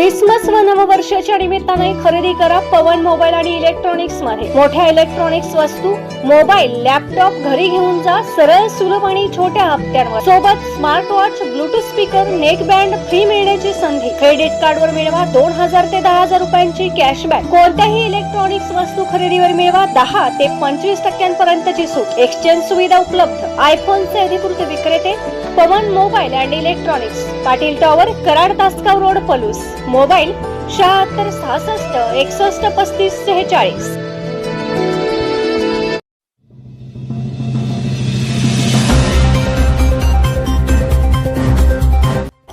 Christmas व नववर्षाच्या निमित्ताने खरेदी करा पवन मोबाईल आणि इलेक्ट्रॉनिक्समध्ये मोठ्या इलेक्ट्रॉनिक्स वस्तू मोबाईल लॅपटॉप घरी घेऊन जा सरळ सुलभ आणि छोट्या हप्त्यांवर. सोबत smart watch Bluetooth speaker net band free मिळण्याची क्रेडिट कार्डवर मिळवा दोन हजार ते दहा हजार रुपयांची कॅशबॅक. कोणत्याही इलेक्ट्रॉनिक्स वस्तू खरेदीवर मिळवा दहा ते पंचवीस टक्क्यांपर्यंतची सूट. एक्सचेंज सुविधा उपलब्ध. आयफोनचे अधिकृत विक्रेते Pavan mobile and electronics Patil tower Karad Tasgaon road Palus. Mobile शहात्तर सहासष्ट एकसष्ट पस्तीस सेहेचाळीस.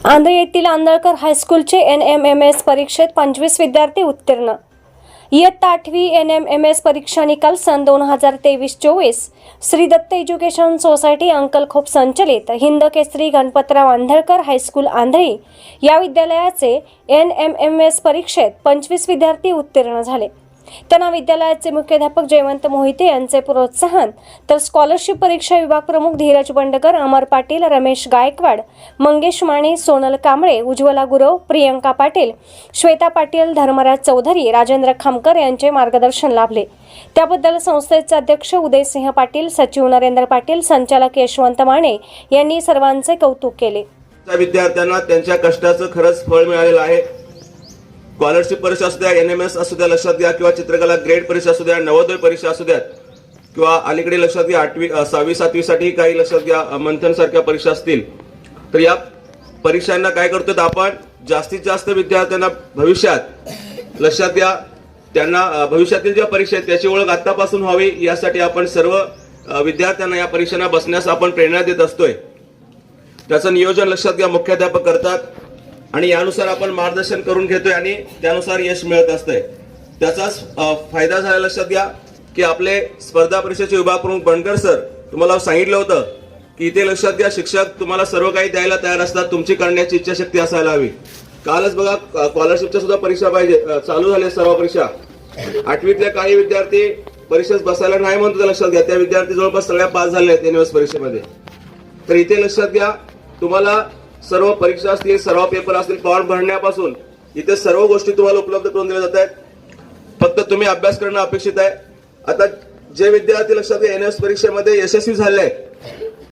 आंध्र येथील आंधळकर हायस्कूलचे एन एम एम एस परीक्षेत पंचवीस विद्यार्थी उत्तीर्ण. इयत्ता आठवी एन एम एम एस परीक्षा निकाल सन दोन हजार तेवीस चोवीस. Shri Datta education society Ankalkhop संचलित. Hind Kesari Ganpatrao Andhalkar high school Andhali. या विद्यालयाचे एन एम एम एस परीक्षेत पंचवीस विद्यार्थी उत्तीर्ण झाले. त्यांना विद्यालयाचे मुख्याध्यापक जयवंत मोहिते यांचे प्रोत्साहन. तर स्कॉलरशिप परीक्षा विभाग प्रमुख धीरज बंडकर अमर पाटील रमेश गायकवाड मंगेश माने सोनल कांबळे उज्ज्वला गुरव प्रियंका पाटील श्वेता पाटील धर्मराज चौधरी राजेंद्र खामकर यांचे मार्गदर्शन लाभले. त्याबद्दल संस्थेचे अध्यक्ष उदयसिंह पाटील सचिव नरेंद्र पाटील संचालक यशवंत माने यांनी सर्वांचे कौतुक केले. त्या विद्यार्थ्यांना त्यांच्या कष्टाचं खरंच फळ मिळालेलं आहे. स्कॉलरशिप परीक्षा असू द्या एन एम एस असू द्या लक्षात घ्या किंवा चित्रकला ग्रेड परीक्षा असू द्या नवोदय परीक्षा असू द्यात किंवा अलीकडे लक्षात घ्या आठवी सहावी सातवीसाठी काही लक्षात घ्या मंथन सारख्या परीक्षा असतील. तर या परीक्षांना काय करतो तर आपण जास्तीत जास्त विद्यार्थ्यांना भविष्यात लक्षात घ्या त्यांना भविष्यातील ज्या परीक्षा आहेत त्याची ओळख आतापासून व्हावी यासाठी आपण सर्व विद्यार्थ्यांना या परीक्षांना बसण्यास आपण प्रेरणा देत असतोय. त्याचं नियोजन लक्षात घ्या मुख्याध्यापक करतात आणि यानुसार आपण मार्गदर्शन करून घेतोय आणि त्यानुसार यश मिळत असतंय. त्याचाच फायदा झाला लक्षात घ्या की आपले स्पर्धा परीक्षेचे विभाग प्रमुख बनकर सर तुम्हाला सांगितलं होतं की इथे लक्षात घ्या शिक्षक तुम्हाला सर्व काही द्यायला तयार असतात तुमची करण्याची इच्छाशक्ती असायला हवी. कालच बघा स्कॉलरशिपच्या सुद्धा परीक्षा पाहिजे चालू झाल्या सर्व परीक्षा. आठवीतल्या काही विद्यार्थी परीक्षेत बसायला नाही म्हणतो लक्षात घ्या. त्या विद्यार्थी जवळपास सगळ्या पास झाले आहेत एन परीक्षेमध्ये. तर इथे लक्षात घ्या तुम्हाला सर्व परीक्षा असतील सर्व पेपर असतील फॉर्म भरण्यापासून इथे सर्व गोष्टी तुम्हाला उपलब्ध करून दिल्या जात आहेत फक्त तुम्ही अभ्यास करणं अपेक्षित आहे. आता जे विद्यार्थी लक्षात एन एस परीक्षेमध्ये यशस्वी झाले. आहेत